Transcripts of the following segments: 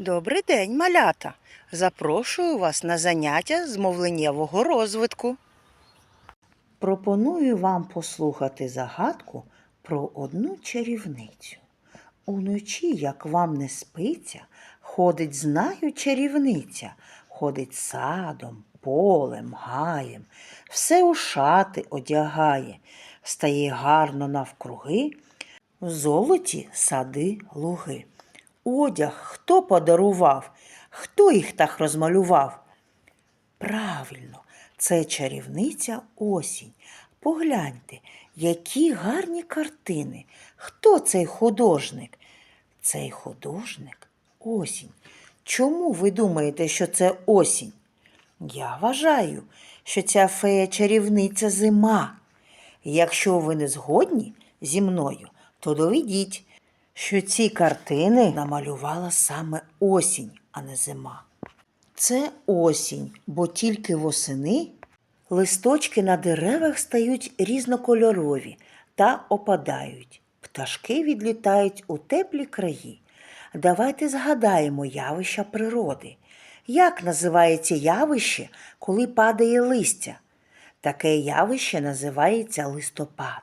Добрий день, малята! Запрошую вас на заняття з мовленнєвого розвитку. Пропоную вам послухати загадку про одну чарівницю. Уночі, як вам не спиться, ходить, знаю, чарівниця, ходить садом, полем, гаєм, все у шати одягає, стає гарно навкруги, в золоті сади луги. Одяг хто подарував, хто їх так розмалював? Правильно, це чарівниця осінь. Погляньте, які гарні картини. Хто цей художник? Цей художник осінь. Чому ви думаєте, що це осінь? Я вважаю, що ця фея чарівниця зима. Якщо ви не згодні зі мною, то доведіть, що ці картини намалювала саме осінь, а не зима. Це осінь, бо тільки восени листочки на деревах стають різнокольорові та опадають. Пташки відлітають у теплі краї. Давайте згадаємо явища природи. Як називається явище, коли падає листя? Таке явище називається листопад.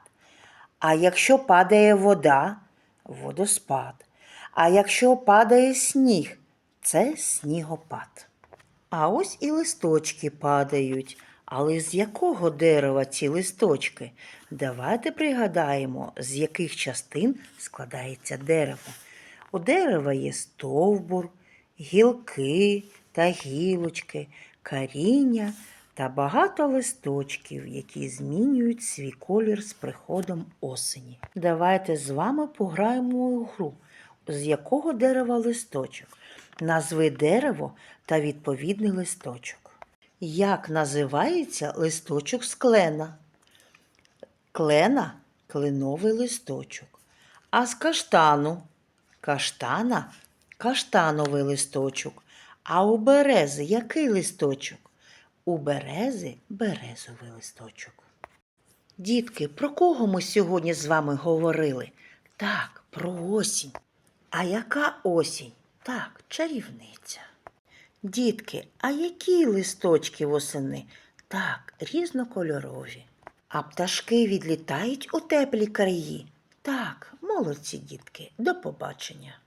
А якщо падає вода водоспад. А якщо падає сніг, це снігопад. А ось і листочки падають. Але з якого дерева ці листочки? Давайте пригадаємо, з яких частин складається дерево. У дерева є стовбур, гілки та гілочки, коріння та багато листочків, які змінюють свій колір з приходом осені. Давайте з вами пограємо у гру, з якого дерева листочок. Назви дерево та відповідний листочок. Як називається листочок з клена? Клена кленовий листочок. А з каштану каштана каштановий листочок. А у берези який листочок? У берези березовий листочок. Дітки, про кого ми сьогодні з вами говорили? Так, про осінь. А яка осінь? Так, чарівниця. Дітки, а які листочки восени? Так, різнокольорові. А пташки відлітають у теплі краї? Так, молодці, дітки, до побачення.